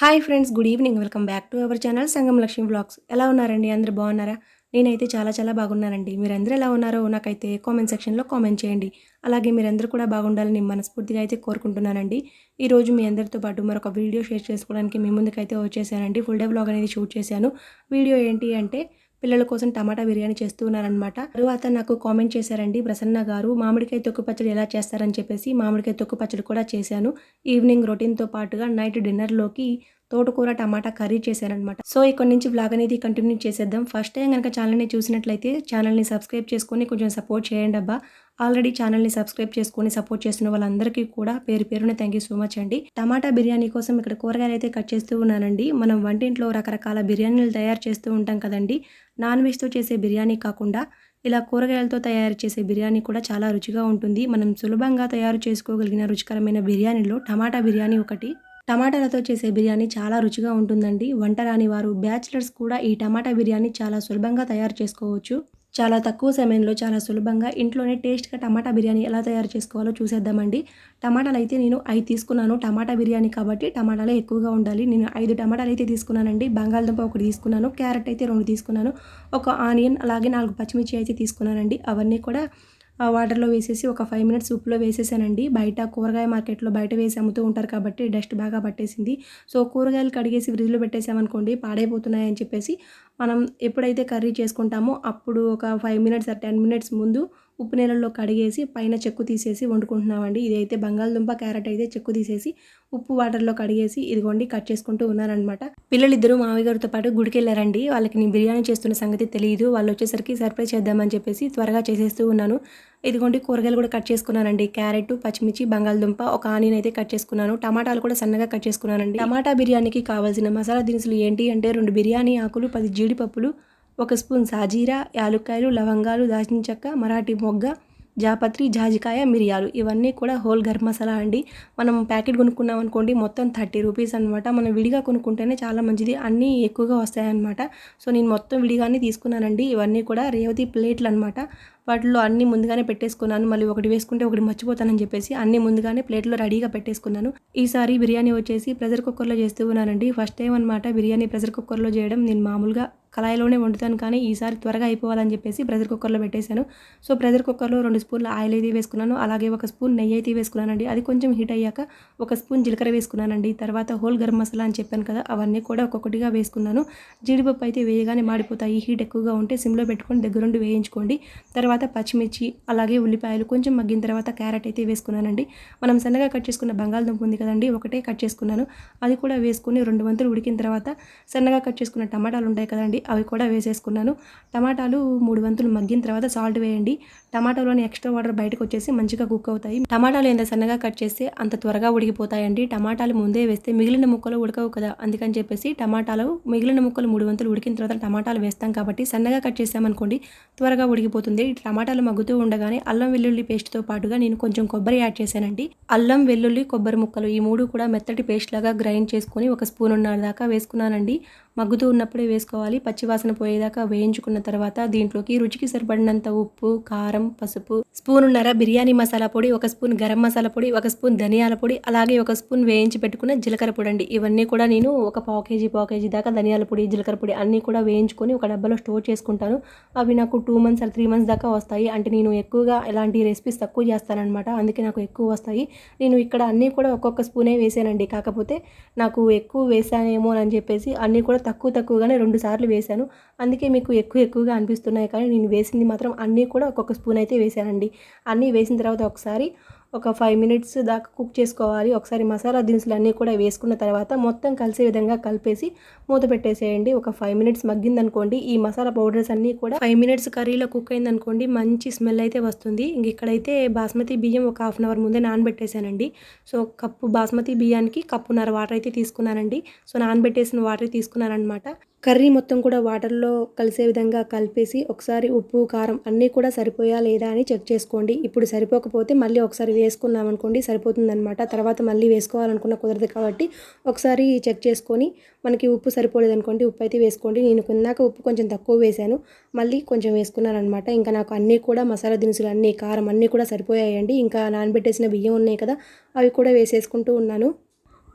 Hi friends good evening welcome back to our channel Sangam Lakshmi blogs ఎలా ఉన్నారండి అందరు బాగున్నారా నేనైతే చాలా చాలా బాగున్నానండి మీరందరూ ఎలా ఉన్నారో నాకైతే కామెంట్ సెక్షన్లో కామెంట్ చేయండి అలాగే మీరందరూ కూడా బాగుండాలని మనస్ఫూర్తిగా అయితే కోరుకుంటున్నానండి ఈరోజు మీ అందరితో పాటు మరొక వీడియో షేర్ చేసుకోవడానికి మీ ముందుకైతే వచ్చేసానండి. ఫుల్ డే బ్లాగ్ అనేది షూట్ చేశాను. వీడియో ఏంటి అంటే పిల్లల కోసం టమాటా బిర్యానీ చేస్తూ ఉన్నారనమాట తరువాత నాకు కామెంట్ చేశారండి ప్రసన్న గారు మామిడికాయ తొక్కు పచ్చడి ఎలా చేస్తారని చెప్పేసి మామిడికాయ తొక్కు పచ్చడి కూడా చేశాను. ఈవినింగ్ రొటీన్తో పాటుగా నైట్ డిన్నర్లోకి తోటకూర టమాటా కర్రీ చేశానమాట సో ఇక్కడ నుంచి బ్లాగ్ అనేది కంటిన్యూ చేసేద్దాం. ఫస్ట్ టైం కనుక ఛానల్ని చూసినట్లయితే ఛానల్ని సబ్స్క్రైబ్ చేసుకొని కొంచెం సపోర్ట్ చేయండి అబ్బా. ఆల్రెడీ ఛానల్ని సబ్స్క్రైబ్ చేసుకొని సపోర్ట్ చేస్తున్న వాళ్ళందరికీ కూడా పేరు పేరున థ్యాంక్ యూ సో మచ్ అండి. టమాటా బిర్యానీ కోసం ఇక్కడ కూరగాయలు అయితే కట్ చేస్తూ ఉన్నానండి. మనం వంటింట్లో రకరకాల బిర్యానీలు తయారు చేస్తూ ఉంటాం కదండి. నాన్ వెజ్తో చేసే బిర్యానీ కాకుండా ఇలా కూరగాయలతో తయారు చేసే బిర్యానీ కూడా చాలా రుచిగా ఉంటుంది. మనం సులభంగా తయారు చేసుకోగలిగిన రుచికరమైన బిర్యానీలో టమాటా బిర్యానీ ఒకటి టమాటాలతో చేసే బిర్యానీ చాలా రుచిగా ఉంటుందండి. వంట రాని వారు బ్యాచిలర్స్ కూడా ఈ టమాటా బిర్యానీ చాలా సులభంగా తయారు చేసుకోవచ్చు. చాలా తక్కువ సమయంలో చాలా సులభంగా ఇంట్లోనే టేస్ట్గా టమాటా బిర్యానీ ఎలా తయారు చేసుకోవాలో చూసేద్దామండి. టమాటాలు అయితే నేను ఐదు తీసుకున్నాను. టమాటా బిర్యానీ కాబట్టి టమాటాలే ఎక్కువగా ఉండాలి. నేను ఐదు టమాటాలు అయితే తీసుకున్నానండి. బంగాళదుంప ఒకటి తీసుకున్నాను. క్యారెట్ అయితే రెండు తీసుకున్నాను. ఒక ఆనియన్ అలాగే నాలుగు పచ్చిమిర్చి అయితే తీసుకున్నానండి. అవన్నీ కూడా వాటర్లో వేసేసి ఒక ఫైవ్ మినిట్స్ ఉప్పులో వేసేసానండి. బయట కూరగాయ మార్కెట్లో బయట వేసి అమ్ముతూ ఉంటారు కాబట్టి డస్ట్ బాగా పట్టేసింది. సో కూరగాయలు కడిగేసి ఫ్రిడ్జ్లో పెట్టేసామనుకోండి పాడైపోతున్నాయని చెప్పేసి మనం ఎప్పుడైతే కర్రీ చేసుకుంటామో అప్పుడు ఒక ఫైవ్ మినిట్స్ టెన్ మినిట్స్ ముందు ఉప్పు నీళ్ళల్లో కడిగేసి పైన చెక్కు తీసేసి వండుకుంటున్నామండి. ఇది అయితే బంగాళదుంప క్యారెట్ అయితే చెక్కు తీసేసి ఉప్పు వాటర్లో కడిగేసి ఇదిగోండి కట్ చేసుకుంటూ ఉన్నారనమాట పిల్లలిద్దరూ మామయ్య గారితో పాటు గుడికి వెళ్ళారండి వాళ్ళకి నేను బిర్యానీ చేస్తున్న సంగతి తెలియదు వాళ్ళు వచ్చేసరికి సర్ప్రైజ్ చేద్దామని చెప్పేసి త్వరగా చేసేస్తూ ఉన్నాను. ఇదిగోండి కూరగాయలు కూడా కట్ చేసుకున్నానండి. క్యారెట్ పచ్చిమిర్చి బంగాళదుంప ఒక ఆనియన్ అయితే కట్ చేసుకున్నాను. టమాటాలు కూడా సన్నగా కట్ చేసుకున్నానండి. టమాటా బిర్యానీకి కావాల్సిన మసాలా దినుసులు ఏంటి అంటే రెండు బిర్యానీ ఆకులు పది జీడిపప్పులు ఒక స్పూన్ సాజీరా యాలుక్కాయలు లవంగాలు దాల్చిన చెక్క మరాఠీ మొగ్గ జాపత్రి జాజికాయ మిరియాలు. ఇవన్నీ కూడా హోల్ గరం మసాలా అండి. మనం ప్యాకెట్ కొనుక్కున్నాం అనుకోండి మొత్తం థర్టీ రూపీస్ అనమాట మనం విడిగా కొనుక్కుంటేనే చాలా మంచిది. అన్నీ ఎక్కువగా వస్తాయన్నమాట. సో నేను మొత్తం విడిగానే తీసుకున్నానండి. ఇవన్నీ కూడా రేవతి ప్లేట్లు అనమాట వాటిలో అన్ని ముందుగానే పెట్టేసుకున్నాను. మళ్ళీ ఒకటి వేసుకుంటే ఒకటి మర్చిపోతానని చెప్పేసి అన్ని ముందుగానే ప్లేట్లో రెడీగా పెట్టేసుకున్నాను. ఈసారి బిర్యానీ వచ్చేసి ప్రెషర్ కుక్కర్లో చేస్తూ ఉన్నానండి. ఫస్ట్ టైం అనమాట బిర్యానీ ప్రెషర్ కుక్కర్లో చేయడం. నేను మామూలుగా కళాయిలోనే వండుతాను కానీ ఈసారి త్వరగా అయిపోవాలని చెప్పేసి ప్రెషర్ కుక్కర్లో పెట్టేశాను. సో ప్రెషర్ కుక్కర్లో రెండు స్పూన్ల ఆయిల్ అయితే వేసుకున్నాను. అలాగే ఒక స్పూన్ నెయ్యి అయితే వేసుకున్నానండి. అది కొంచెం హీట్ అయ్యాక ఒక స్పూన్ జీలకర్ర వేసుకున్నానండి. తర్వాత హోల్ గరం మసాలా అని చెప్పాను కదా అవన్నీ కూడా ఒక్కొక్కటిగా వేసుకున్నాను. జీడిపప్పు అయితే వేయగానే మాడిపోతాయి. హీట్ ఎక్కువగా ఉంటే సిమ్లో పెట్టుకొని దగ్గరుండి వేయించుకోండి. తర్వాత తర్వాత పచ్చిమిర్చి అలాగే ఉల్లిపాయలు కొంచెం మగ్గిన తర్వాత క్యారెట్ అయితే వేసుకున్నానండి. మనం సన్నగా కట్ చేసుకున్న బంగాళదుంప ఉంది కదండి ఒకటే కట్ చేసుకున్నాను. అది కూడా వేసుకుని రెండు వంతులు ఉడికిన తర్వాత సన్నగా కట్ చేసుకున్న టమాటాలు ఉంటాయి కదండి అవి కూడా వేసేసుకున్నాను. టమాటాలు మూడు వంతులు మగ్గిన తర్వాత సాల్ట్ వేయండి. టమాటాలోని ఎక్స్ట్రా వాటర్ బయటకు వచ్చేసి మంచిగా కుక్ అవుతాయి. టమాటాలు ఎంత సన్నగా కట్ చేస్తే అంత త్వరగా ఉడికిపోతాయండి. టమాటాలు ముందే వేస్తే మిగిలిన ముక్కలు ఉడకవు కదా అందుకని చెప్పేసి టమాటాలు మిగిలిన ముక్కలు మూడు వంతులు ఉడికిన తర్వాత టమాటాలు వేస్తాం కాబట్టి సన్నగా కట్ చేసామనుకోండి త్వరగా ఉడికిపోతుంది. టమాటాలు మగ్గుతూ ఉండగానే అల్లం వెల్లుల్లి పేస్ట్తో పాటుగా నేను కొంచెం కొబ్బరి యాడ్ చేశానండి. అల్లం వెల్లుల్లి కొబ్బరి ముక్కలు ఈ మూడు కూడా మెత్తటి పేస్ట్ లాగా గ్రైండ్ చేసుకొని ఒక స్పూన్ ఉన్నర దాకా వేసుకున్నానండి. మగ్గుతూ ఉన్నప్పుడే వేసుకోవాలి. పచ్చివాసన పోయేదాకా వేయించుకున్న తర్వాత దీంట్లోకి రుచికి సరిపడినంత ఉప్పు కారం పసుపు స్పూనున్నర బిర్యానీ మసాలా పొడి ఒక స్పూన్ గరం మసాలా పొడి ఒక స్పూన్ ధనియాల పొడి అలాగే ఒక స్పూన్ వేయించి పెట్టుకున్న జీలకర్ర పొడి అండి. ఇవన్నీ కూడా నేను ఒక పావు కేజీ పావు కేజీ దాకా ధనియాల పొడి జీలకర్ర పొడి అన్నీ కూడా వేయించుకొని ఒక డబ్బాలో స్టోర్ చేసుకుంటాను. అవి నాకు two months or three months దాకా వస్తాయి. అంటే నేను ఎక్కువగా ఇలాంటి రెసిపీస్ తక్కువ చేస్తానన్నమాట. అందుకే నాకు ఎక్కువ వస్తాయి. నేను ఇక్కడ అన్నీ కూడా ఒక్కొక్క స్పూనే వేసానండి. కాకపోతే నాకు ఎక్కువ వేసానేమో అని చెప్పేసి అన్నీ కూడా తక్కువ తక్కువగానే రెండు సార్లు వేశాను. అందుకే మీకు ఎక్కువ ఎక్కువగా అనిపిస్తున్నాయి. కానీ నేను వేసింది మాత్రం అన్నీ కూడా ఒక్కొక్క స్పూన్ అయితే వేసానండి అన్నీ వేసిన తర్వాత ఒకసారి ఒక ఫైవ్ మినిట్స్ దాకా కుక్ చేసుకోవాలి. ఒకసారి మసాలా దినుసులు అన్నీ కూడా వేసుకున్న తర్వాత మొత్తం కలిసే విధంగా కలిపేసి మూత పెట్టేసేయండి. ఒక ఫైవ్ మినిట్స్ మగ్గిందనుకోండి. ఈ మసాలా పౌడర్స్ అన్నీ కూడా ఫైవ్ మినిట్స్ కర్రీలో కుక్ అయిందనుకోండి మంచి స్మెల్ అయితే వస్తుంది. ఇంక ఇక్కడైతే బాస్మతి బియ్యం ఒక హాఫ్ అన్ అవర్ ముందే నానబెట్టేశానండి. సో కప్పు బాస్మతి బియ్యానికి కప్పున్నర వాటర్ అయితే తీసుకున్నానండి. సో నానబెట్టేసిన వాటర్ తీసుకున్నానమాట కర్రీ మొత్తం కూడా వాటర్లో కలిసే విధంగా కలిపేసి ఒకసారి ఉప్పు కారం అన్నీ కూడా సరిపోయా లేదా అని చెక్ చేసుకోండి. ఇప్పుడు సరిపోకపోతే మళ్ళీ ఒకసారి వేసుకున్నాం అనుకోండి తర్వాత మళ్ళీ వేసుకోవాలనుకున్న కుదరదు కాబట్టి ఒకసారి చెక్ చేసుకొని మనకి ఉప్పు సరిపోలేదు అనుకోండి ఉప్పు అయితే వేసుకోండి. నేను కొన్నాక ఉప్పు కొంచెం తక్కువ వేశాను మళ్ళీ కొంచెం వేసుకున్నానమాట ఇంకా నాకు అన్నీ కూడా మసాలా దినుసులు అన్నీ కారం అన్నీ కూడా సరిపోయాయండి. ఇంకా నానబెట్టేసిన బియ్యం ఉన్నాయి కదా అవి కూడా వేసేసుకుంటూ ఉన్నాను.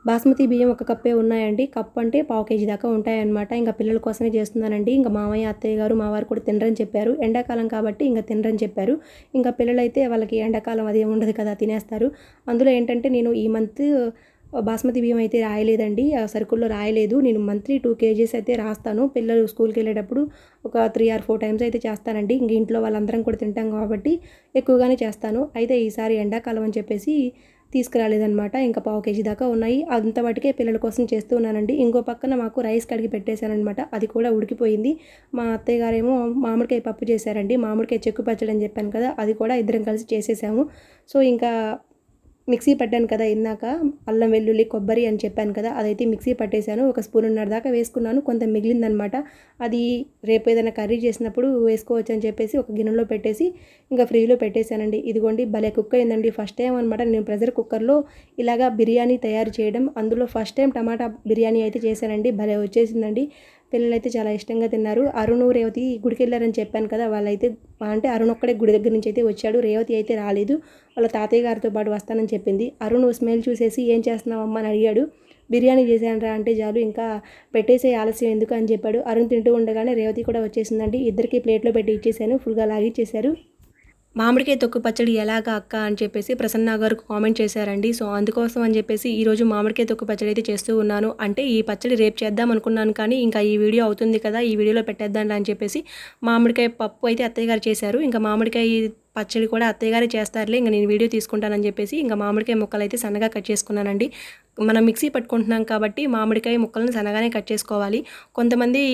బాస్మతి బియ్యం ఒక కప్పే ఉన్నాయండి. కప్ అంటే పావు కేజీ దాకా ఉంటాయన్నమాట. ఇంకా పిల్లల కోసమే చేస్తున్నానండి. ఇంకా మామయ్య అత్తయ్య గారు మా వారు కూడా తినరని చెప్పారు. ఎండాకాలం కాబట్టి ఇంకా తినరని చెప్పారు. ఇంకా పిల్లలైతే వాళ్ళకి ఎండాకాలం అది ఉండదు కదా తినేస్తారు. అందులో ఏంటంటే నేను ఈ మంత్ బాస్మతి బియ్యం అయితే రాయలేదండి. ఆ సరుకుల్లో రాయలేదు. నేను మంత్లీ టూ కేజీస్ అయితే రాస్తాను. పిల్లలు స్కూల్కి వెళ్ళేటప్పుడు ఒక త్రీ ఆర్ ఫోర్ టైమ్స్ అయితే చేస్తానండి. ఇంక ఇంట్లో వాళ్ళందరం కూడా తింటాం కాబట్టి ఎక్కువగానే చేస్తాను. అయితే ఈసారి ఎండాకాలం అని చెప్పేసి తీసుకురాలేదనమాట ఇంకా పావు కేజీ దాకా ఉన్నాయి. అంత వాటికే పిల్లల కోసం చేస్తూ ఉన్నానండి. ఇంకో పక్కన మాకు రైస్ కడిగి పెట్టేశానమాట అది కూడా ఉడికిపోయింది. మా అత్తయ్య గారేమో మామిడికాయ పప్పు చేశారండి. మామిడికాయ చెక్కు పచ్చడి అని చెప్పాను కదా అది కూడా ఇద్దరం కలిసి చేసేసాము. సో ఇంకా మిక్సీ పట్టాను కదా ఇందాక అల్లం వెల్లుల్లి కొబ్బరి అని చెప్పాను కదా అదైతే మిక్సీ పట్టేశాను. ఒక స్పూన్నర దాకా వేసుకున్నాను. కొంత మిగిలిందనమాట అది రేపు ఏదైనా కర్రీ చేసినప్పుడు వేసుకోవచ్చు అని చెప్పేసి ఒక గిన్నెలో పెట్టేసి ఇంకా ఫ్రిడ్జ్లో పెట్టేశానండి. ఇదిగోండి భలే కుక్ అయిందండి ఫస్ట్ టైం అనమాట నేను ప్రెషర్ కుక్కర్లో ఇలాగా బిర్యానీ తయారు చేయడం అందులో ఫస్ట్ టైం టమాటా బిర్యానీ అయితే చేశానండి. భలే వచ్చేసిందండి. పిల్లలైతే చాలా ఇష్టంగా తిన్నారు. అరుణ్ రేవతి గుడికి వెళ్ళారని చెప్పాను కదా వాళ్ళైతే అంటే అరుణ్ ఒక్కడే గుడి దగ్గర నుంచి అయితే వచ్చాడు. రేవతి అయితే రాలేదు. వాళ్ళ తాతయ్య గారితో పాటు వస్తానని చెప్పింది. అరుణ్ స్మెల్ చూసేసి ఏం చేస్తున్నావు అమ్మ అని అడిగాడు. బిర్యానీ చేశానరా అంటే చాలు ఇంకా పెట్టేసే ఆలస్యం ఎందుకు? అని చెప్పాడు. అరుణ్ తింటూ ఉండగానే రేవతి కూడా వచ్చేసిందండి. ఇద్దరికి ప్లేట్లో పెట్టి ఇచ్చేసాను ఫుల్గా లాగిచ్చేశారు. మామిడికాయ తొక్కు పచ్చడి ఎలాగా అక్క అని చెప్పేసి ప్రసన్న గారు కామెంట్ చేశారండి. సో అందుకోసం అని చెప్పేసి ఈరోజు మామిడికాయ తొక్కు పచ్చడి అయితే చేస్తూ ఉన్నాను. అంటే ఈ పచ్చడి రేపు చేద్దాం అనుకున్నాను కానీ ఇంకా ఈ వీడియో అవుతుంది కదా ఈ వీడియోలో పెట్టేద్దాం అని చెప్పేసి మామిడికాయ పప్పు అయితే అత్తయ్య గారు చేశారు. ఇంకా మామిడికాయ పచ్చడి కూడా అత్తయ్య గారే చేస్తారులే ఇంకా నేను వీడియో తీసుకుంటానని చెప్పేసి ఇంకా మామిడికాయ ముక్కలు అయితే సన్నగా కట్ చేసుకున్నానండి. మనం మిక్సీ పట్టుకుంటున్నాం కాబట్టి మామిడికాయ ముక్కలను సన్నగానే కట్ చేసుకోవాలి. కొంతమంది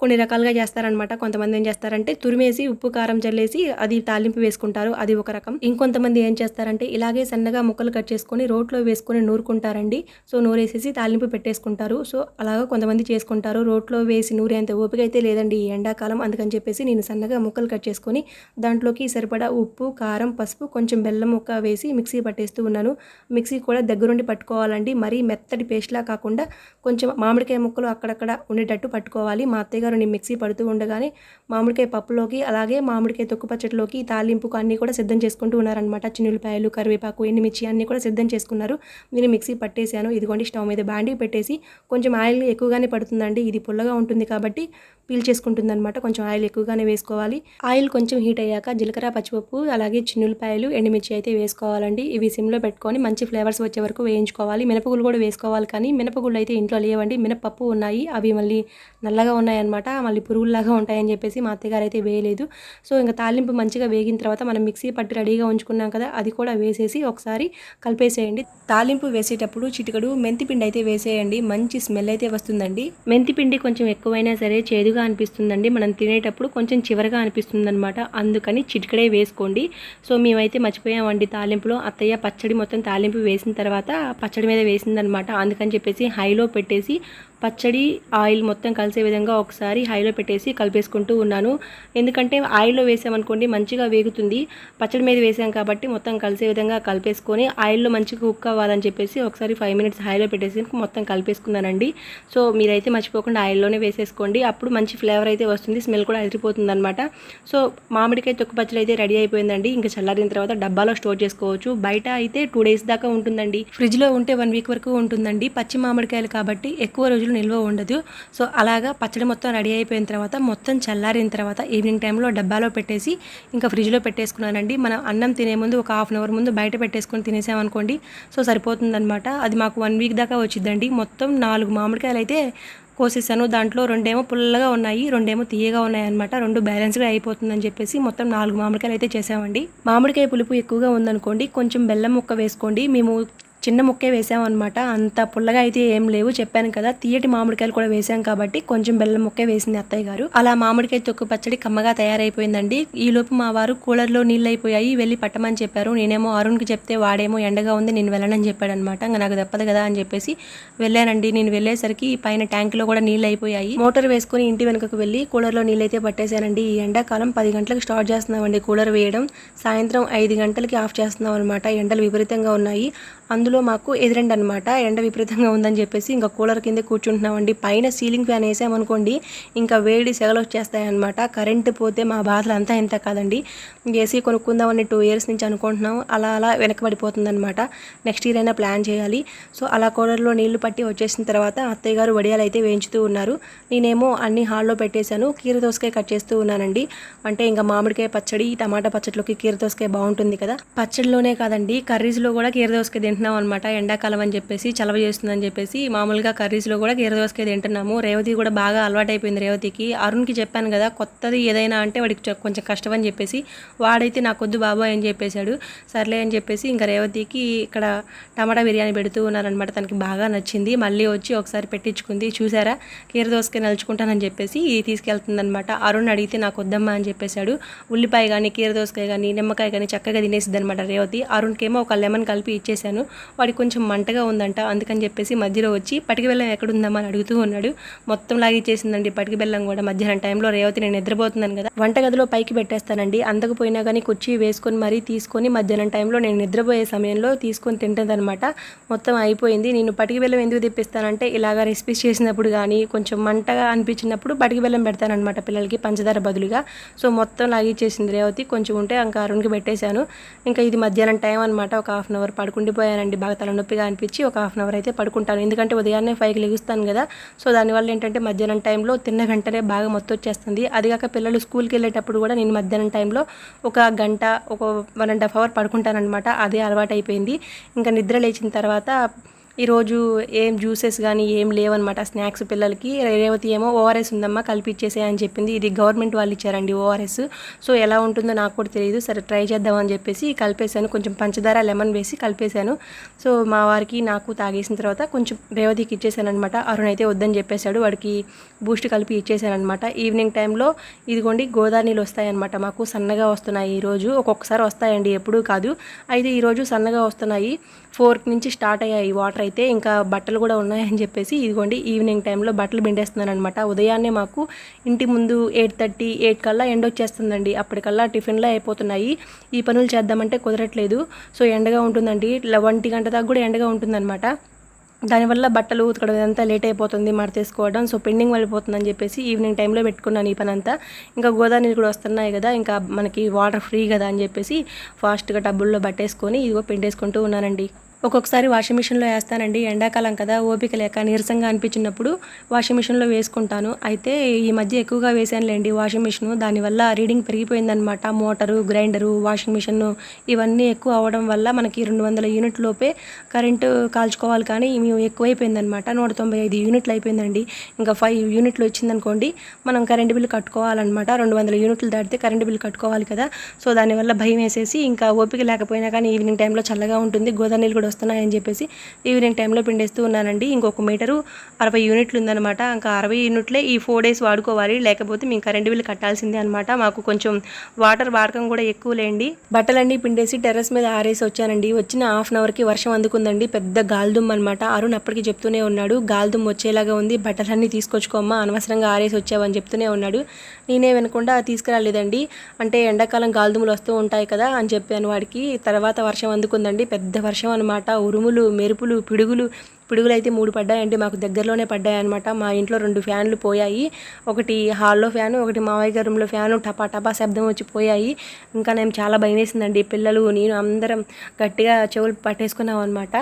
కొన్ని రకాలుగా చేస్తారనమాట కొంతమంది ఏం చేస్తారంటే తురిమేసి ఉప్పు కారం చల్లేసి అది తాలింపు వేసుకుంటారు. అది ఒక రకం. ఇంకొంతమంది ఏం చేస్తారంటే ఇలాగే సన్నగా ముక్కలు కట్ చేసుకొని రోట్లో వేసుకొని నూరుకుంటారండి. సో నూరేసేసి తాలింపు పెట్టేసుకుంటారు. సో అలాగా కొంతమంది చేసుకుంటారు. రోట్లో వేసి నూరేంత ఓపిక అయితే లేదండి ఈ ఎండాకాలం. అందుకని చెప్పేసి నేను సన్నగా ముక్కలు కట్ చేసుకొని దాంట్లోకి సరిపడా ఉప్పు కారం పసుపు కొంచెం బెల్లం ముక్క వేసి మిక్సీ పట్టేస్తూ ఉన్నాను. మిక్సీ కూడా దగ్గరుండి పట్టుకోవాలండి. మరీ మెత్తటి పేస్ట్లా కాకుండా కొంచెం మామిడికాయ ముక్కలు అక్కడక్కడ ఉండేటట్టు పట్టుకోవాలి. మా అత్తయ్య నేను మిక్సీ పడుతూ ఉండగానే మామిడికాయ పప్పులోకి అలాగే మామిడికాయ తొక్కు పచ్చడిలోకి తాలింపుకు అన్నీ కూడా సిద్ధం చేసుకుంటూ ఉన్నారనమాట చిన్నులపాయలు కరివేపాకు ఎండుమిర్చి అన్నీ కూడా సిద్ధం చేసుకున్నారు. నేను మిక్సీ పట్టేశాను. ఇదిగోండి స్టవ్ మీద బాండీ పెట్టేసి కొంచెం ఆయిల్ ఎక్కువగానే పడుతుందండి. ఇది పుల్లగా ఉంటుంది కాబట్టి పీల్ చేసుకుంటుంది అనమాట కొంచెం ఆయిల్ ఎక్కువగానే వేసుకోవాలి. ఆయిల్ కొంచెం హీట్ అయ్యాక జీలకర్ర పచ్చిపప్పు అలాగే చిన్నులపాయలు ఎండుమిర్చి అయితే వేసుకోవాలండి. ఇవి సిమ్లో పెట్టుకొని మంచి ఫ్లేవర్స్ వచ్చే వరకు వేయించుకోవాలి. మినపగుళ్ళు కూడా వేసుకోవాలి కానీ మినపగుళ్ళు అయితే ఇంట్లో లేవండి. మినపప్పు ఉన్నాయి. అవి మళ్ళీ నల్లగా ఉన్నాయన్నమాట. మళ్ళీ పురుగుల్లాగా ఉంటాయని చెప్పేసి మా అత్తగారు అయితే వేయలేదు. సో ఇంకా తాలింపు మంచిగా వేగిన తర్వాత మనం మిక్సీ పట్టి రెడీగా ఉంచుకున్నాం కదా అది కూడా వేసేసి ఒకసారి కలిపేసేయండి. తాలింపు వేసేటప్పుడు చిటికడు మెంతిపిండి అయితే వేసేయండి. మంచి స్మెల్ అయితే వస్తుందండి. మెంతిపిండి కొంచెం ఎక్కువైనా సరే చేదుగా అనిపిస్తుందండి. మనం తినేటప్పుడు కొంచెం చివరగా అనిపిస్తుంది అనమాట అందుకని చిటికడే వేసుకోండి. సో మేమైతే మర్చిపోయామండి తాలింపులో. అత్తయ్య పచ్చడి మొత్తం తాలింపు వేసిన తర్వాత పచ్చడి మీద వేసిందనమాట అందుకని చెప్పేసి హైలో పెట్టేసి పచ్చడి ఆయిల్ మొత్తం కలిసే విధంగా ఒకసారి హైలో పెట్టేసి కలిపేసుకుంటూ ఉన్నాను. ఎందుకంటే ఆయిల్లో వేసామనుకోండి మంచిగా వేగుతుంది. పచ్చడి మీద వేసాం కాబట్టి మొత్తం కలిసే విధంగా కలిపేసుకొని ఆయిల్లో మంచిగా కుక్ అవ్వాలని చెప్పేసి ఒకసారి ఫైవ్ మినిట్స్ హైలో పెట్టేసి మొత్తం కలిపేసుకున్నానండి. సో మీరైతే మర్చిపోకుండా ఆయిల్లోనే వేసేసుకోండి. అప్పుడు మంచి ఫ్లేవర్ అయితే వస్తుంది. స్మెల్ కూడా అదిరిపోతుంది అనమాట సో మామిడికాయ తొక్కు పచ్చడి అయితే రెడీ అయిపోయిందండి. ఇంకా చల్లారిన తర్వాత డబ్బాలో స్టోర్ చేసుకోవచ్చు. బయట అయితే టూ డేస్ దాకా ఉంటుందండి. ఫ్రిడ్జ్లో ఉంటే వన్ వీక్ వరకు ఉంటుందండి. పచ్చి మామిడికాయలు కాబట్టి ఎక్కువ రోజులు రోజులు నిల్వ ఉండదు. సో అలాగా పచ్చడి మొత్తం రెడీ అయిపోయిన తర్వాత మొత్తం చల్లారిన తర్వాత ఈవినింగ్ టైంలో డబ్బాలో పెట్టేసి ఇంకా ఫ్రిడ్జ్లో పెట్టేసుకున్నానండి. మనం అన్నం తినే ముందు ఒక హాఫ్ అన్ అవర్ ముందు బయట పెట్టేసుకొని తినేసామనుకోండి సో సరిపోతుందనమాట అది మాకు వన్ వీక్ దాకా వచ్చిందండి మొత్తం నాలుగు మామిడికాయలు అయితే కోసేసాను. దాంట్లో రెండేమో పుల్లగా ఉన్నాయి రెండేమో తీయగా ఉన్నాయన్నమాట. రెండు బ్యాలెన్స్గా అయిపోతుందని చెప్పేసి మొత్తం నాలుగు మామిడికాయలు అయితే చేసామండి. మామిడికాయ పులుపు ఎక్కువగా ఉందనుకోండి కొంచెం బెల్లం ముక్క వేసుకోండి. మేము చిన్న ముక్కే వేసామన్నమాట. అంత పుల్లగా అయితే ఏం లేవు. చెప్పాను కదా తీయటి మామిడికాయలు కూడా వేసాం కాబట్టి కొంచెం బెల్లం ముక్కే వేసింది అత్తయ్య గారు. అలా మామిడికాయ తొక్కు పచ్చడి కమ్మగా తయారైపోయిందండి. ఈ లోపు మా వారు కూలర్లో నీళ్ళు అయిపోయాయి వెళ్ళి పట్టమని చెప్పారు. నేనేమో అరుణ్కి చెప్తే వాడేమో ఎండగా ఉంది నేను వెళ్ళనని చెప్పాడు అనమాట ఇంకా నాకు తప్పదు కదా అని చెప్పేసి వెళ్ళానండి. నేను వెళ్ళేసరికి పైన ట్యాంక్లో కూడా నీళ్ళు అయిపోయాయి మోటార్ వేసుకొని ఇంటి వెనుకకు వెళ్ళి కూలర్లో నీళ్ళు అయితే పట్టేశానండి. ఈ ఎండాకాలం పది గంటలకు స్టార్ట్ చేస్తున్నామండి కూలర్ వేయడం. సాయంత్రం ఐదు గంటలకి ఆఫ్ చేస్తున్నాం అనమాట ఎండలు విపరీతంగా ఉన్నాయి. అందులో మాకు ఎదురండి అనమాట ఎండ విపరీతంగా ఉందని చెప్పేసి ఇంకా కూలర్ కింద కూర్చుంటున్నామండి. పైన సీలింగ్ ఫ్యాన్ వేసామనుకోండి ఇంకా వేడి సెగలు వచ్చేస్తాయన్నమాట. కరెంటు పోతే మా బాధలు అంతా ఇంత కాదండి. ఏసీ కొనుక్కుందామని టూ ఇయర్స్ నుంచి అనుకుంటున్నాం. అలా అలా వెనకబడిపోతుందన్నమాట. నెక్స్ట్ ఇయర్ అయినా ప్లాన్ చేయాలి. సో అలా కూలర్లో నీళ్ళు పట్టి వచ్చేసిన తర్వాత అత్తయ్య గారు వడియాలు అయితే వేయించుతూ ఉన్నారు. నేనేమో అన్ని హాల్లో పెట్టేశాను. కీర దోసకాయ కట్ చేస్తూ ఉన్నానండి. అంటే ఇంకా మామిడికాయ పచ్చడి టమాటా పచ్చడిలోకి కీర దోసకాయ బాగుంటుంది కదా. పచ్చడిలోనే కాదండి కర్రీస్లో కూడా కీర దోసకాయ తింటున్నాం అనమాట ఎండాకాలం అని చెప్పేసి చలవ చేస్తుందని చెప్పేసి మామూలుగా కర్రీస్లో కూడా కీర దోసకాయ తింటున్నాము. రేవతి కూడా బాగా అలవాటైపోయింది రేవతికి. అరుణ్కి చెప్పాను కదా కొత్తది ఏదైనా అంటే వాడికి కొంచెం కష్టం అని చెప్పేసి వాడైతే నాకొద్దు బాబాయ్ అని చెప్పేశాడు. సర్లే అని చెప్పేసి ఇంకా రేవతికి ఇక్కడ టమాటా బిర్యానీ పెడుతూ ఉన్నారనమాట తనకి బాగా నచ్చింది. మళ్ళీ వచ్చి ఒకసారి పెట్టించుకుంది. చూసారా? కీర దోసకాయ నలుచుకుంటానని చెప్పేసి తీసుకెళ్తుందనమాట అరుణ్ అడిగితే నాకు వద్దమ్మా అని చెప్పేశాడు. ఉల్లిపాయ కానీ కీర దోసకాయ కానీ నిమ్మకాయ కానీ చక్కగా తినేసిద్ది అనమాట రేవతి. అరుణ్కేమో ఒక లెమన్ కలిపి ఇచ్చేసాను వాడికి కొంచెం మంటగా ఉందంట అందుకని చెప్పేసి మధ్యలో వచ్చి పటికి బెల్లం ఎక్కడుందామని అడుగుతూ ఉన్నాడు. మొత్తం లాగిచ్చేసిందండి పటికి బెల్లం కూడా. మధ్యాహ్నం టైంలో రేవతి నేను నిద్రపోతున్నాను కదా. వంటగదిలో పైకి పెట్టేస్తానండి. అందకపోయినా కానీ కుర్చీ వేసుకొని మరీ తీసుకొని మధ్యాహ్నం టైంలో నేను నిద్రపోయే సమయంలో తీసుకొని తింటుందనమాట మొత్తం అయిపోయింది. నేను పటికి బెల్లం ఎందుకు తెప్పిస్తానంటే ఇలాగ రెసిపీస్ చేసినప్పుడు కానీ కొంచెం మంటగా అనిపించినప్పుడు పటికి బెల్లం పెడతానమాట పిల్లలకి పంచదార బదులుగా. సో మొత్తం లాగిచ్చేసింది రేవతి. కొంచెం ఉంటే ఇంకా అరుణ్కి పెట్టేశాను. ఇంకా ఇది మధ్యాహ్నం టైం అనమాట ఒక హాఫ్ అన్ అవర్ పడుకుండిపోయాను. పడుకుండిపోయానండి బాగా తలనొప్పిగా అనిపించి ఒక హాఫ్ అన్ అవర్ అయితే పడుకుంటాను. ఎందుకంటే ఉదయాన్నే ఫైవ్కి లెగుస్తాను కదా. సో దానివల్ల ఏంటంటే మధ్యాహ్నం టైంలో తిన్న వెంటనే బాగా మొత్తం వచ్చేస్తుంది. అది కాక పిల్లలు స్కూల్కి వెళ్ళేటప్పుడు కూడా నేను మధ్యాహ్నం టైంలో ఒక గంట ఒక వన్ అండ్ హాఫ్ అవర్ పడుకుంటానమాట అదే అలవాటు అయిపోయింది ఇంకా నిద్ర లేచిన తర్వాత ఈరోజు ఏం జ్యూసెస్ కానీ ఏం లేవన్నమాట స్నాక్స్ పిల్లలకి. రేవతి ఏమో ఓఆర్ఎస్ ఉందమ్మా కల్పించేసే అని చెప్పింది. ఇది గవర్నమెంట్ వాళ్ళు ఇచ్చారండి ఓఆర్ఎస్. సో ఎలా ఉంటుందో నాకు కూడా తెలియదు. సరే ట్రై చేద్దామని చెప్పేసి కలిపేశాను. కొంచెం పంచదార లెమన్ వేసి కలిపేశాను. సో మా వారికి నాకు తాగేసిన తర్వాత కొంచెం రేవతికి ఇచ్చేసాను అనమాట అరుణ్ అయితే వద్దని చెప్పేశాడు. వాడికి బూస్ట్ కలిపి ఇచ్చేసాను అనమాట ఈవినింగ్ టైంలో ఇదిగోండి గోదావరి నీళ్ళు వస్తాయన్నమాట. మాకు సన్నగా వస్తున్నాయి ఈరోజు. ఒక్కొక్కసారి వస్తాయండి ఎప్పుడూ కాదు. అయితే ఈరోజు సన్నగా వస్తున్నాయి. ఫోర్క్ నుంచి స్టార్ట్ అయ్యాయి వాటర్ అయితే. ఇంకా బట్టలు కూడా ఉన్నాయని చెప్పేసి ఇదిగోండి ఈవినింగ్ టైంలో బట్టలు పిండేస్తున్నాను అనమాట ఉదయాన్నే మాకు ఇంటి ముందు ఎయిట్ థర్టీ ఎయిట్ కల్లా ఎండ వచ్చేస్తుందండి. అప్పటికల్లా టిఫిన్లో అయిపోతున్నాయి. ఈ పనులు చేద్దామంటే కుదరట్లేదు. సో ఎండగా ఉంటుందండి. ఒంటి గంట దాకా కూడా ఎండగా ఉంటుందన్నమాట. దానివల్ల బట్టలు ఉతకడం అంతా లేట్ అయిపోతుంది మడతేసుకోవడం. సో పెండింగ్ వెళ్ళిపోతుందని చెప్పేసి ఈవినింగ్ టైంలో పెట్టుకున్నాను ఈ పని అంతా ఇంకా గోదావరి కూడా వస్తున్నాయి కదా. ఇంకా మనకి వాటర్ ఫ్రీ కదా అని చెప్పేసి ఫాస్ట్గా టబ్బుల్లో బట్టేసుకొని ఇదిగో పిండేసుకుంటూ ఉన్నానండి. ఒక్కొక్కసారి వాషింగ్ మిషన్లో వేస్తానండి. ఎండాకాలం కదా ఓపిక లేక నీరసంగా అనిపించినప్పుడు వాషింగ్ మిషన్లో వేసుకుంటాను. అయితే ఈ మధ్య ఎక్కువగా వేసానులేండి వాషింగ్ మిషన్. దానివల్ల రీడింగ్ పెరిగిపోయిందనమాట మోటారు గ్రైండరు వాషింగ్ మిషన్ ఇవన్నీ ఎక్కువ అవడం వల్ల మనకి రెండు వందల యూనిట్ లోపే కరెంటు కాల్చుకోవాలి కానీ మేము ఎక్కువైపోయిందనమాట నూట తొంభై ఐదు యూనిట్లు అయిపోయిందండి. ఇంకా ఫైవ్ యూనిట్లు వచ్చిందనుకోండి మనం కరెంటు బిల్లు కట్టుకోవాలన్నమాట. రెండు వందల యూనిట్లు దాటితే కరెంటు బిల్లు కట్టుకోవాలి కదా. సో దానివల్ల భయం వేసేసి ఇంకా ఓపిక లేకపోయినా కానీ ఈవినింగ్ టైంలో చల్లగా ఉంటుంది. గోదా నీళ్ళు కూడా వస్తున్నాయని చెప్పేసి ఈవినింగ్ టైంలో పిండేస్తూ ఉన్నానండి. ఇంకొక మీటరు అరవై యూనిట్లు ఉందన్నమాట. ఇంకా అరవై యూనిట్లే ఈ ఫోర్ డేస్ వాడుకోవాలి. లేకపోతే మేము కరెంటు బిల్లు కట్టాల్సిందే అనమాట మాకు కొంచెం వాటర్ వాడకం కూడా ఎక్కువ లేండి. బట్టలన్నీ పిండేసి టెర్రస్ మీద ఆరేసి వచ్చానండి. వచ్చిన హాఫ్ అన్ అవర్కి వర్షం అందుకుందండి. పెద్ద గాల్దుమ్ అనమాట అరుణ్ అప్పటికి చెప్తూనే ఉన్నాడు. గాల్దుమ్ వచ్చేలాగా ఉంది. బట్టలన్నీ తీసుకొచ్చుకోమ్మా అనవసరంగా ఆరేసి వచ్చావని చెప్తూనే ఉన్నాడు. నేనే వినకుండా తీసుకురాలేదండి. అంటే ఎండాకాలం గాల్దుములు వస్తూ ఉంటాయి కదా అని చెప్పాను వాడికి. తర్వాత వర్షం అందుకుందండి. పెద్ద వర్షం అనమాట ఉరుములు మెరుపులు పిడుగులు పిడుగులు అయితే మూడు పడ్డాయండి. మాకు దగ్గరలోనే పడ్డాయి అనమాట మా ఇంట్లో రెండు ఫ్యాన్లు పోయాయి. ఒకటి హాల్లో ఫ్యాను ఒకటి మావయ్య గారి రూమ్లో ఫ్యాను. టపా టపా శబ్దం వచ్చి పోయాయి. ఇంకా నేను చాలా భయం వేసిందండి పిల్లలు నేను అందరం గట్టిగా చెవులు పట్టేసుకున్నాం అనమాట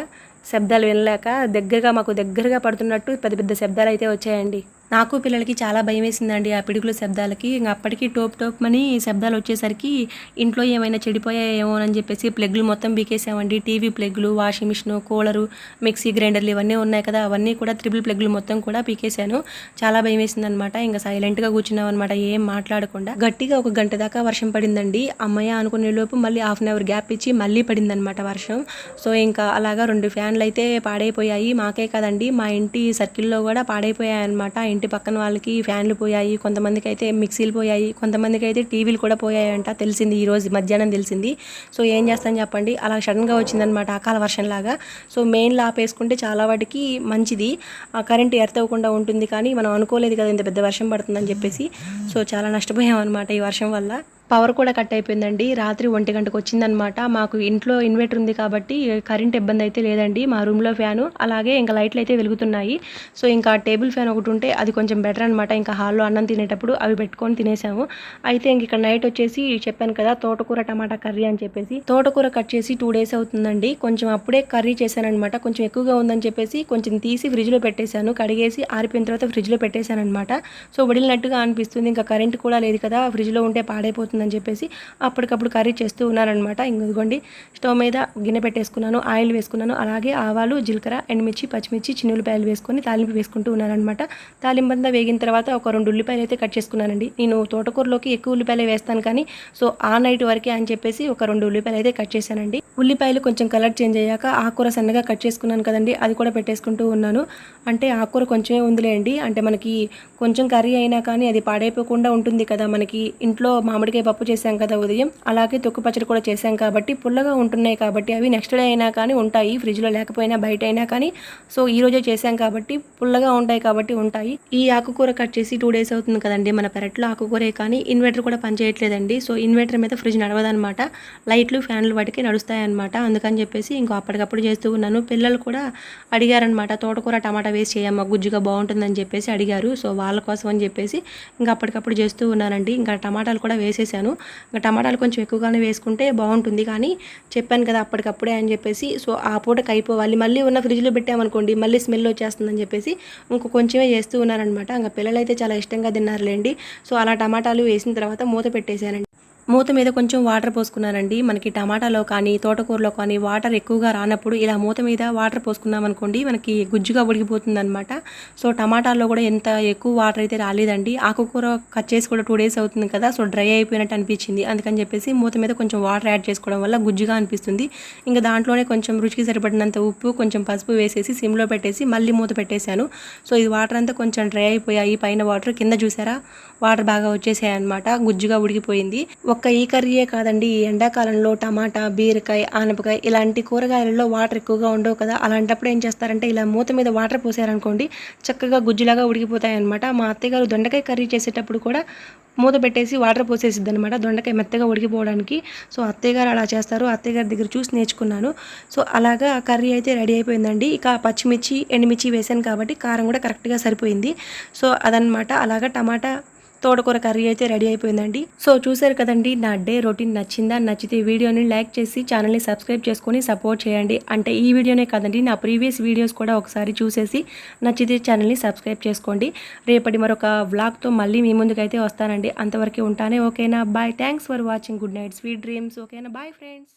శబ్దాలు వినలేక దగ్గరగా మాకు దగ్గరగా పడుతున్నట్టు పెద్ద పెద్ద శబ్దాలు అయితే వచ్చాయండి. నాకు పిల్లలకి చాలా భయం వేసిందండి ఆ పిడుగుల శబ్దాలకి. ఇంకా అప్పటికి టోప్ టోప్ అని శబ్దాలు వచ్చేసరికి ఇంట్లో ఏమైనా చెడిపోయాయేమో అని చెప్పేసి ప్లగ్లు మొత్తం బీకేసామండి. టీవీ ప్లగ్లు వాషింగ్ మిషన్ కూలరు మిక్సీ గ్రైండర్లు ఇవన్నీ ఉన్నాయి కదా అవన్నీ కూడా త్రిబుల్ ప్లగ్లు మొత్తం కూడా పీకేశాను. చాలా భయం వేసిందనమాట. ఇంకా సైలెంట్గా కూర్చున్నాం అనమాట ఏం మాట్లాడకుండా. గట్టిగా ఒక గంట దాకా వర్షం పడిందండి. అమ్మయ్య అనుకునే లోపు మళ్ళీ హాఫ్ అన్ అవర్ గ్యాప్ ఇచ్చి మళ్ళీ పడిందనమాట వర్షం. సో ఇంకా అలాగా రెండు ఫ్యాన్లు అయితే పాడైపోయాయి. మాకే కదండి మా ఇంటి సర్కిల్లో కూడా పాడైపోయాయి అనమాట ఇంటి పక్కన వాళ్ళకి ఫ్యాన్లు పోయాయి కొంతమందికి అయితే మిక్సీలు పోయాయి కొంతమందికి అయితే టీవీలు కూడా పోయాయంట తెలిసింది ఈరోజు మధ్యాహ్నం తెలిసింది. సో ఏం చేస్తాను చెప్పండి అలా సడన్గా వచ్చిందనమాట అకాల వర్షం లాగా. సో మెయిన్లు ఆపేసుకుంటే చాలా వాటికి మంచిది. ఆ కరెంట్ ఎర్త్ అవ్వకుండా ఉంటుంది కానీ మనం అనుకోలేదు కదా ఇంత పెద్ద వర్షం పడుతుందని చెప్పేసి. సో చాలా నష్టపోయాం అనమాట ఈ వర్షం వల్ల. పవర్ కూడా కట్ అయిపోయిందండి. రాత్రి ఒంటి గంటకు వచ్చిందనమాట. మాకు ఇంట్లో ఇన్వర్టర్ ఉంది కాబట్టి కరెంట్ ఇబ్బంది అయితే లేదండి. మా రూమ్లో ఫ్యాను అలాగే ఇంకా లైట్లు అయితే వెలుగుతున్నాయి. సో ఇంకా టేబుల్ ఫ్యాన్ ఒకటి ఉంటే అది కొంచెం బెటర్ అనమాట. ఇంకా హాల్లో అన్నం తినేటప్పుడు అవి పెట్టుకొని తినేసాము. అయితే ఇంక ఇక్కడ నైట్ వచ్చేసి చెప్పాను కదా తోటకూర టమాటా కర్రీ అని చెప్పేసి. తోటకూర కట్ చేసి టూ డేస్ అవుతుందండి. కొంచెం అప్పుడే కర్రీ చేశానమాట కొంచెం ఎక్కువగా ఉందని చెప్పేసి కొంచెం తీసి ఫ్రిడ్జ్లో పెట్టేశాను. కడిగేసి ఆరిపోయిన తర్వాత ఫ్రిడ్జ్లో పెట్టేశాను అనమాట సో వడిలినట్టుగా అనిపిస్తుంది. ఇంకా కరెంట్ కూడా లేదు కదా ఫ్రిడ్జ్లో ఉంటే పాడైపోతుంది. పాడైపోతుందని చెప్పేసి అప్పటికప్పుడు కర్రీ చేస్తూ ఉన్నానమాట ఇంకొదిగోండి స్టవ్ మీద గిన్నె పెట్టేసుకున్నాను ఆయిల్ వేసుకున్నాను అలాగే ఆవాలు జీలకర్ర ఎండుమిర్చి పచ్చిమిర్చి చిన్న ఉల్లిపాయలు వేసుకొని తాలింపు వేసుకుంటూ ఉన్నానమాట తాలింపంతా వేగిన తర్వాత ఒక రెండు ఉల్లిపాయలు అయితే కట్ చేసుకున్నానండి. నేను తోటకూరలోకి ఎక్కువ ఉల్లిపాయలు వేస్తాను కానీ సో ఆ నైట్ వరకే అని చెప్పేసి ఒక రెండు ఉల్లిపాయలు అయితే కట్ చేశానండి. ఉల్లిపాయలు కొంచెం కలర్ చేంజ్ అయ్యాక ఆకుకూర సన్నగా కట్ చేసుకున్నాను కదండి అది కూడా పెట్టేసుకుంటూ ఉన్నాను. అంటే ఆకుకూర కొంచెమే ఉందిలేండి అంటే మనకి కొంచెం కర్రీ అయినా కానీ అది పాడైపోకుండా ఉంటుంది కదా మనకి ఇంట్లో మామిడికాయ పప్పు చేసాం కదా ఉదయం అలాగే తొక్కు పచ్చడి కూడా చేసాం కాబట్టి పుల్లగా ఉంటున్నాయి కాబట్టి అవి నెక్స్ట్ డే అయినా కానీ ఉంటాయి ఫ్రిడ్జ్లో లేకపోయినా బయట అయినా కానీ. సో ఈ రోజే చేసాం కాబట్టి పుల్లగా ఉంటాయి కాబట్టి ఉంటాయి. ఈ ఆకుకూర కట్ చేసి టూ డేస్ అవుతుంది కదండి మన పెరట్లో ఆకుకూరే కానీ ఇన్వర్టర్ కూడా పనిచేయట్లేదండి సో ఇన్వర్టర్ మీద ఫ్రిడ్జ్ నడవదనమాట లైట్లు ఫ్యాన్లు వాటికి నడుస్తాయన్నమాట. అందుకని చెప్పేసి ఇంకో అప్పటికప్పుడు చేస్తూ ఉన్నాను. పిల్లలు కూడా అడిగారనమాట తోటకూర టమాటా వేసి చేయమ్మా గుజ్జుగా బాగుంటుందని చెప్పేసి అడిగారు. సో వాళ్ళ కోసం అని చెప్పేసి ఇంకా అప్పటికప్పుడు చేస్తూ ఉన్నానండి. ఇంకా టమాటాలు కూడా వేసేసాను. ఇంకా టమాటాలు కొంచెం ఎక్కువగానే వేసుకుంటే బాగుంటుంది. కానీ చెప్పాను కదా అప్పటికప్పుడే అని చెప్పేసి సో ఆ పూటకి అయిపోవాలి. మళ్ళీ ఉన్న ఫ్రిడ్జ్లో పెట్టామనుకోండి మళ్ళీ స్మెల్ వచ్చేస్తుందని చెప్పేసి ఇంకో కొంచెమే చేస్తూ ఉన్నారనమాట ఇంకా పిల్లలు అయితే చాలా ఇష్టంగా తిన్నారులేండి. సో అలా టమాటాలు వేసిన తర్వాత మూత పెట్టేశానండి. మూత మీద కొంచెం వాటర్ పోసుకున్నానండి. మనకి టమాటాలో కానీ తోటకూరలో కానీ వాటర్ ఎక్కువగా రానప్పుడు ఇలా మూత మీద వాటర్ పోసుకున్నాం అనుకోండి మనకి గుజ్జుగా ఉడికిపోతుంది అనమాట సో టమాటాలో కూడా ఎంత ఎక్కువ వాటర్ అయితే రాలేదండి. ఆకుకూర కట్ చేసి కూడా టూ డేస్ అవుతుంది కదా సో డ్రై అయిపోయినట్టు అనిపించింది. అందుకని చెప్పేసి మూత మీద కొంచెం వాటర్ యాడ్ చేసుకోవడం వల్ల గుజ్జుగా అనిపిస్తుంది. ఇంకా దాంట్లోనే కొంచెం రుచికి సరిపడినంత ఉప్పు కొంచెం పసుపు వేసేసి సిమ్లో పెట్టేసి మళ్ళీ మూత పెట్టేశాను. సో ఇది వాటర్ అంతా కొంచెం డ్రై అయిపోయాయి. పైన వాటర్ కింద చూసారా? వాటర్ బాగా వచ్చేసాయి అనమాట గుజ్జుగా ఉడికిపోయింది. ఒక్క ఈ కర్రీయే కాదండి. ఈ ఎండాకాలంలో టమాటా బీరకాయ ఆనపకాయ ఇలాంటి కూరగాయలలో వాటర్ ఎక్కువగా ఉండవు కదా. అలాంటప్పుడు ఏం చేస్తారంటే ఇలా మూత మీద వాటర్ పోసారనుకోండి చక్కగా గుజ్జులాగా ఉడికిపోతాయి అనమాట మా అత్తయ్యగారు దొండకాయ కర్రీ చేసేటప్పుడు కూడా మూత పెట్టేసి వాటర్ పోసేసిద్ది అనమాట దొండకాయ మెత్తగా ఉడికిపోవడానికి. సో అత్తయ్య గారు అలా చేస్తారు. అత్తయ్య గారి దగ్గర చూసి నేర్చుకున్నాను. సో అలాగా కర్రీ అయితే రెడీ అయిపోయిందండి. ఇక పచ్చిమిర్చి ఎండుమిర్చి వేసాను కాబట్టి కారం కూడా కరెక్ట్గా సరిపోయింది. సో అదనమాట అలాగా టమాటా తోటకూర కర్రీ అయితే రెడీ అయిపోయిందండి. సో చూసారు కదండి నా డే రొటీన్ నచ్చిందా? నచ్చితే వీడియోని లైక్ చేసి ఛానల్ని సబ్స్క్రైబ్ చేసుకొని సపోర్ట్ చేయండి. అంటే ఈ వీడియోనే కాదండి నా ప్రీవియస్ వీడియోస్ కూడా ఒకసారి చూసేసి నచ్చితే ఛానల్ని సబ్స్క్రైబ్ చేసుకోండి. రేపటి మరొక వ్లాగ్తో మళ్ళీ మీ ముందుకైతే వస్తానండి. అంతవరకు ఉంటానే ఓకేనా? Bye thanks for watching good night sweet dreams ఓకేనా? Bye friends